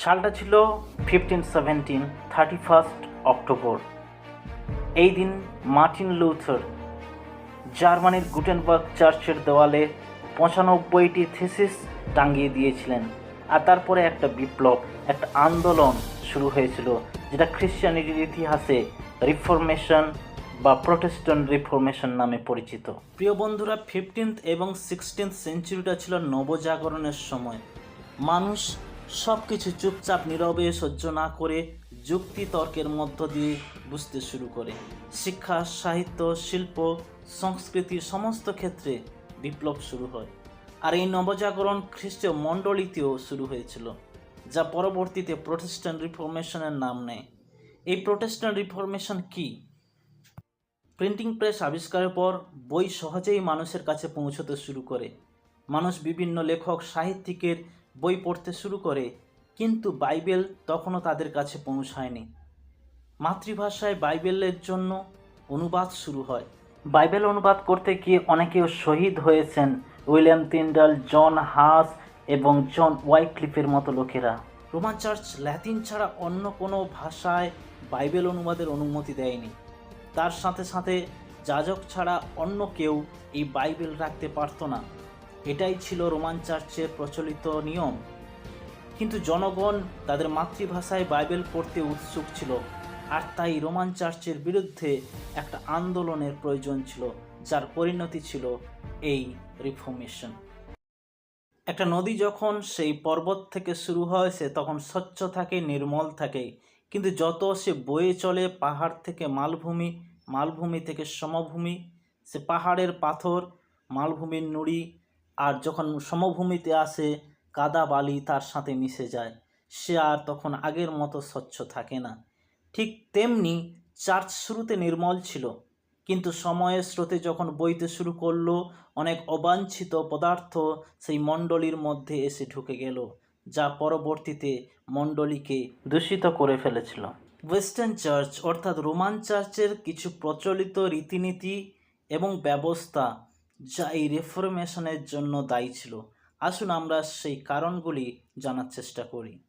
সালটা ছিল fifteen seventeen thirty first October এই দিন মার্টিন লুথার জার্মানির গুটেনবার্গ চার্চের দেওয়ালে পঁচানব্বইটি থিসিস টাঙ্গিয়ে দিয়েছিলেন আর তারপরে একটা বিপ্লব, একটা আন্দোলন শুরু হয়েছিল যেটা খ্রিশ্চানিটির ইতিহাসে রিফরমেশন বা প্রোটেস্ট্যান্ট রিফরমেশন নামে পরিচিত। প্রিয় বন্ধুরা ফিফটিন্থ এবং সিক্সটিন্থ সেঞ্চুরিটা ছিল নবজাগরণের সময়। মানুষ সব কিছু চুপচাপ নীরবে সহ্য না করে যুক্তি তর্কের মধ্য দিয়ে বুঝতে শুরু করে। শিক্ষা, সাহিত্য, শিল্প, সংস্কৃতি সমস্ত ক্ষেত্রে বিপ্লব শুরু হয়। আর এই নবজাগরণ খ্রিস্টীয় মণ্ডলীতেও শুরু হয়েছিল, যা পরবর্তীতে প্রোটেস্ট্যান্ট রিফরমেশনের নাম নেয়। এই প্রোটেস্ট্যান্ট রিফরমেশন কী? প্রিন্টিং প্রেস আবিষ্কারের পর বই সহজেই মানুষের কাছে পৌঁছতে শুরু করে। মানুষ বিভিন্ন লেখক, সাহিত্যিকের বই পড়তে শুরু করে, কিন্তু বাইবেল তখনও তাদের কাছে পৌঁছায়নি। মাতৃভাষায় বাইবেলের জন্য অনুবাদ শুরু হয়। বাইবেল অনুবাদ করতে গিয়ে অনেকেও শহীদ হয়েছেন উইলিয়াম তিন্ডাল জন হাস এবং জন ওয়াইক্লিফের মতো লোকেরা। রোমান চার্চ ল্যাতিন ছাড়া অন্য কোনো ভাষায় বাইবেল অনুবাদের অনুমতি দেয়নি। তার সাথে সাথে যাজক ছাড়া অন্য কেউ এই বাইবেল রাখতে পারতো না। এটাই ছিল রোমান চার্চের প্রচলিত নিয়ম। কিন্তু জনগণ তাদের মাতৃভাষায় বাইবেল পড়তে উৎসুক ছিল, আর তাই রোমান চার্চের বিরুদ্ধে একটা আন্দোলনের প্রয়োজন ছিল, যার পরিণতি ছিল এই রিফর্মেশন। একটা নদী যখন সেই পর্বত থেকে শুরু হয়, সে তখন স্বচ্ছ থাকে, নির্মল থাকে। কিন্তু যত সে বয়ে চলে পাহাড় থেকে মালভূমি মালভূমি থেকে সমভূমি, সে পাহাড়ের পাথর, মালভূমির নুড়ি আর যখন সমভূমিতে আসে, কাদা বালি তার সাথে মিশে যায়। সে আর তখন আগের মতো স্বচ্ছ থাকে না। ঠিক তেমনি চার্চ শুরুতে নির্মল ছিল, কিন্তু সময়ের স্রোতে যখন বইতে শুরু করল, অনেক অবাঞ্ছিত পদার্থ সেই মণ্ডলীর মধ্যে এসে ঢুকে গেল, যা পরবর্তীতে মণ্ডলীকে দূষিত করে ফেলেছিল। ওয়েস্টার্ন চার্চ অর্থাৎ রোমান চার্চের কিছু প্রচলিত রীতিনীতি এবং ব্যবস্থা যা এই রেফরমেশনের জন্য দায়ী ছিল। আসুন আমরা সেই কারণগুলি জানার চেষ্টা করি।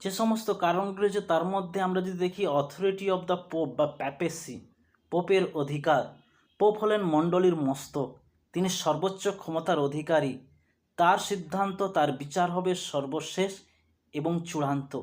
যে সমস্ত কারণগুলি যে তার মধ্যে আমরা যদি দেখি অথরিটি অব দ্য পোপ বা প্যাপেসি পোপের অধিকার। পোপ হলেন মণ্ডলীর মস্তক। তিনি সর্বোচ্চ ক্ষমতার অধিকারী। তার সিদ্ধান্ত, তার বিচার হবে সর্বশেষ এবং চূড়ান্ত।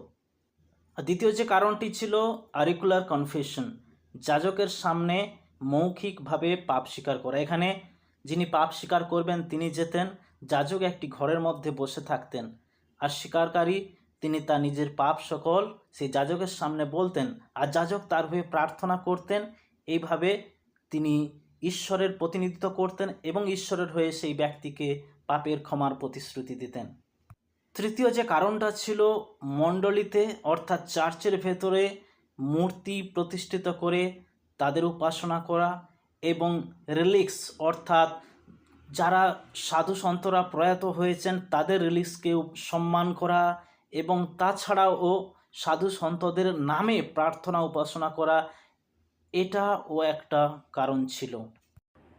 আর দ্বিতীয় যে কারণটি ছিল আরিকুলার কনফেশন যাজকের সামনে মৌখিকভাবে পাপ স্বীকার করা। এখানে যিনি পাপ স্বীকার করবেন, তিনি যেতেন। যাজক একটি ঘরের মধ্যে বসে থাকতেন। আর স্বীকারকারী তিনি তার নিজের পাপ সকল সেই যাজকের সামনে বলতেন, আর যাজক তার হয়ে প্রার্থনা করতেন। এইভাবে তিনি ঈশ্বরের প্রতিনিধিত্ব করতেন এবং ঈশ্বরের হয়ে সেই ব্যক্তিকে পাপের ক্ষমার প্রতিশ্রুতি দিতেন। তৃতীয় যে কারণটা ছিল মণ্ডলীতে, অর্থাৎ চার্চের ভেতরে মূর্তি প্রতিষ্ঠিত করে তাদের উপাসনা করা এবং রিলিক্স, অর্থাৎ যারা সাধু সন্তরা প্রয়াত হয়েছেন, তাদের রিলিক্সকেও সম্মান করা এবং তাছাড়াও সাধু সন্তদের নামে প্রার্থনা উপাসনা করা, এটাও একটা কারণ ছিল।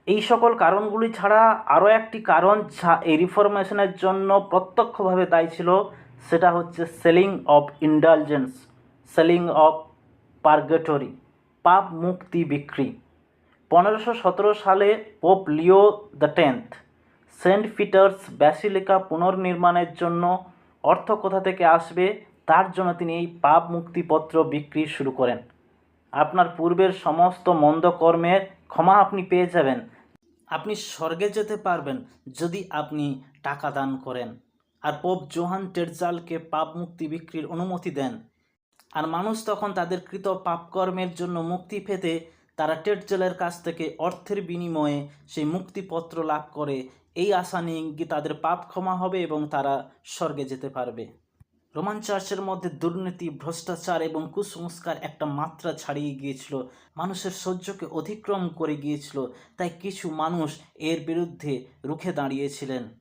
এই সকল কারণগুলি ছাড়া আরও একটি কারণ যা এই রিফরমেশনের জন্য প্রত্যক্ষভাবে দায়ী ছিল, সেটা হচ্ছে selling of indulgence, selling of purgatory, পাপ মুক্তি বিক্রি। পনেরোশো সতেরো সালে Pope Leo the tenth, Saint Peter's Basilica পুনর্নির্মাণের জন্য অর্থ কোথা থেকে আসবে তার জন্য তিনি এই পাপ মুক্তিপত্র বিক্রি শুরু করেন। আপনার পূর্বের সমস্ত মন্দ কর্মের ক্ষমা আপনি পেয়ে যাবেন। আপনি স্বর্গে যেতে পারবেন যদি আপনি টাকা দান করেন। আর পোপ জোহান টেরজালকে পাপ মুক্তি বিক্রির অনুমতি দেন। আর মানুষ তখন তাদের কৃত পাপকর্মের জন্য মুক্তি পেতে তারা টেটজেলের কাছ থেকে অর্থের বিনিময়ে সেই মুক্তিপত্র লাভ করে। এই আশা নিয়ে তাদের পাপ ক্ষমা হবে এবং তারা স্বর্গে যেতে পারবে? রোমান চার্চের মধ্যে দুর্নীতি, ভ্রষ্টাচার এবং কুসংস্কার একটা মাত্রা ছাড়িয়ে গিয়েছিল। মানুষের সহ্যকে অতিক্রম করে গিয়েছিল। তাই কিছু মানুষ এর বিরুদ্ধে রুখে দাঁড়িয়েছিলেন।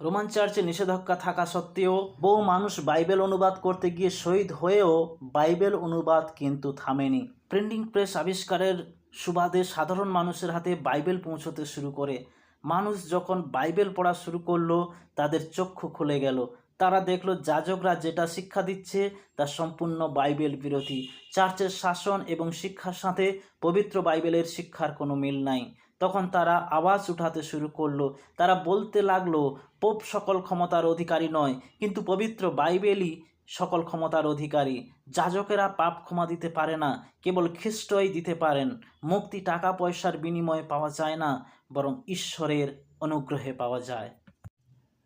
রোমান চার্চে নিষেধাজ্ঞা থাকা সত্ত্বেও বহু মানুষ বাইবেল অনুবাদ করতে গিয়ে শহীদ হয়েও বাইবেল অনুবাদ কিন্তু থামেনি। প্রিন্টিং প্রেস আবিষ্কারের সুবাদে সাধারণ মানুষের হাতে বাইবেল পৌঁছতে শুরু করে। মানুষ যখন বাইবেল পড়া শুরু করল, তাদের চক্ষু খুলে গেল। তারা দেখল যাজকরা যেটা শিক্ষা দিচ্ছে, তা সম্পূর্ণ বাইবেল বিরোধী। চার্চের শাসন এবং শিক্ষার সাথে পবিত্র বাইবেলের শিক্ষার কোনো মিল নাই। তখন তারা আওয়াজ উঠাতে শুরু করল। তারা বলতে লাগল, পোপ সকল ক্ষমতার অধিকারী নয়, কিন্তু পবিত্র বাইবেলই সকল ক্ষমতার অধিকারী। যাজকেরা পাপ ক্ষমা দিতে পারে না, কেবল খ্রিস্টই দিতে পারেন। মুক্তি, টাকা, পয়সার বিনিময়ে পাওয়া যায় না, বরং ঈশ্বরের অনুগ্রহে পাওয়া যায়।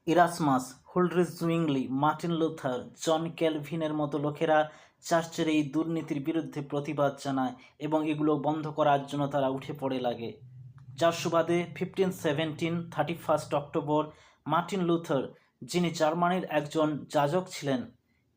Erasmus Huldrych Zwingli, Martin Luther, John ক্যালভিনের মতো লোকেরা চার্চের এই দুর্নীতির বিরুদ্ধে প্রতিবাদ জানায় এবং এগুলো বন্ধ করার জন্য তারা উঠে পড়ে লাগে। যার সুবাদে fifteen seventeen thirty first October Martin Luther যিনি জার্মানির একজন যাজক ছিলেন,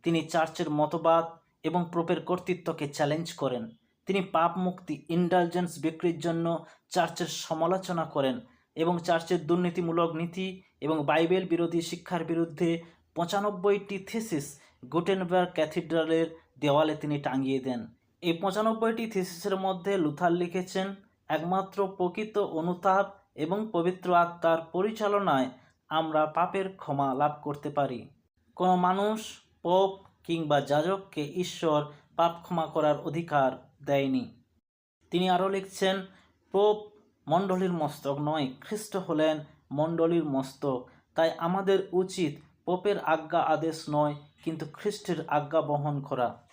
তিনি চার্চের মতবাদ এবং প্রোপের কর্তৃত্বকে চ্যালেঞ্জ করেন। তিনি পাপ মুক্তি ইন্ডালজেন্স বিক্রির জন্য চার্চের সমালোচনা করেন এবং চার্চের দুর্নীতিমূলক নীতি এবং বাইবেল বিরোধী শিক্ষার বিরুদ্ধে পঁচানব্বইটি থিসিস গুটেনবার্গ ক্যাথিড্রালের দেওয়ালে তিনি টাঙিয়ে দেন। এই পঁচানব্বইটি থিসিসের মধ্যে লুথার লিখেছেন একমাত্র প্রকৃত অনুতাপ এবং পবিত্র আত্মার পরিচালনায় আমরা পাপের ক্ষমা লাভ করতে পারি। কোনো মানুষ, পোপ কিংবা যাজককে ঈশ্বর পাপ ক্ষমা করার অধিকার দেয়নি। তিনি আরও লিখছেন, পোপ মণ্ডলীর মস্তক নয়, খ্রিস্ট হলেন মণ্ডলীর মস্তক। তাই আমাদের উচিত পোপের আজ্ঞা আদেশ নয়, কিন্তু খ্রিস্টের আজ্ঞা বহন করা।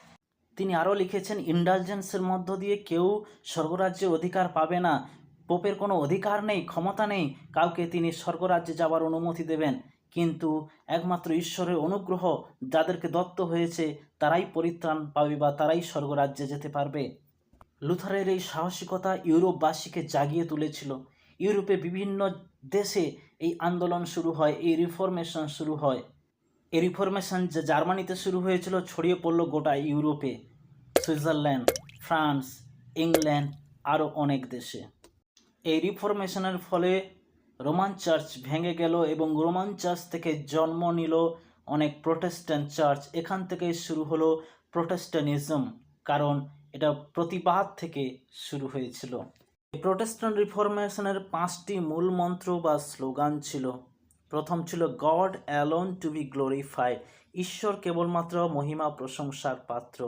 তিনি আরও লিখেছেন, ইন্ডালজেন্সের মধ্য দিয়ে কেউ স্বর্গরাজ্যের অধিকার পাবে না। পোপের কোনো অধিকার নেই, ক্ষমতা নেই। কাউকে তিনি স্বর্গরাজ্যে যাওয়ার অনুমতি দেবেন। কিন্তু একমাত্র ঈশ্বরের অনুগ্রহ, যাদেরকে দত্ত হয়েছে, তারাই পরিত্রাণ পাবে বা তারাই স্বর্গরাজ্যে যেতে পারবে। লুথারের এই সাহসিকতা ইউরোপবাসীকে জাগিয়ে তুলেছিল। ইউরোপে বিভিন্ন দেশে এই আন্দোলন শুরু হয়, এই রিফরমেশন শুরু হয়। এই রিফরমেশন যে জার্মানিতে শুরু হয়েছিল, ছড়িয়ে পড়ল গোটা ইউরোপে, সুইজারল্যান্ড, ফ্রান্স, ইংল্যান্ড আরও অনেক দেশে। এই রিফরমেশনের ফলে রোমান চার্চ ভেঙে গেল এবং রোমান চার্চ থেকে জন্ম নিল অনেক প্রোটেস্ট্যান্ট চার্চ। এখান থেকে শুরু হলো প্রোটেস্ট্যানিজম কারণ এটা প্রতিবাদ থেকে শুরু হয়েছিল। প্রোটেস্ট্যান্ট রিফরমেশনের পাঁচটি মূল মন্ত্র বা স্লোগান ছিল প্রথম ছিল God alone to be glorified ঈশ্বর কেবলমাত্র মহিমা, প্রশংসার পাত্র।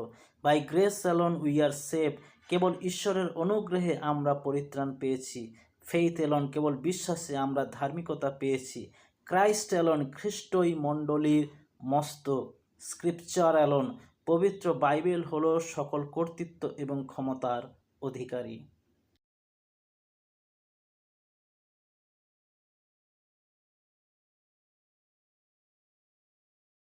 By grace alone we are save কেবল ঈশ্বরের অনুগ্রহে আমরা পরিত্রাণ পেয়েছি। ফেইথ এলন কেবল বিশ্বাসে আমরা ধার্মিকতা পেয়েছি। ক্রাইস্ট এলন খ্রিস্টই মণ্ডলীর মস্তক স্ক্রিপচার এলন পবিত্র বাইবেল হলো সকল কর্তৃত্ব এবং ক্ষমতার অধিকারী।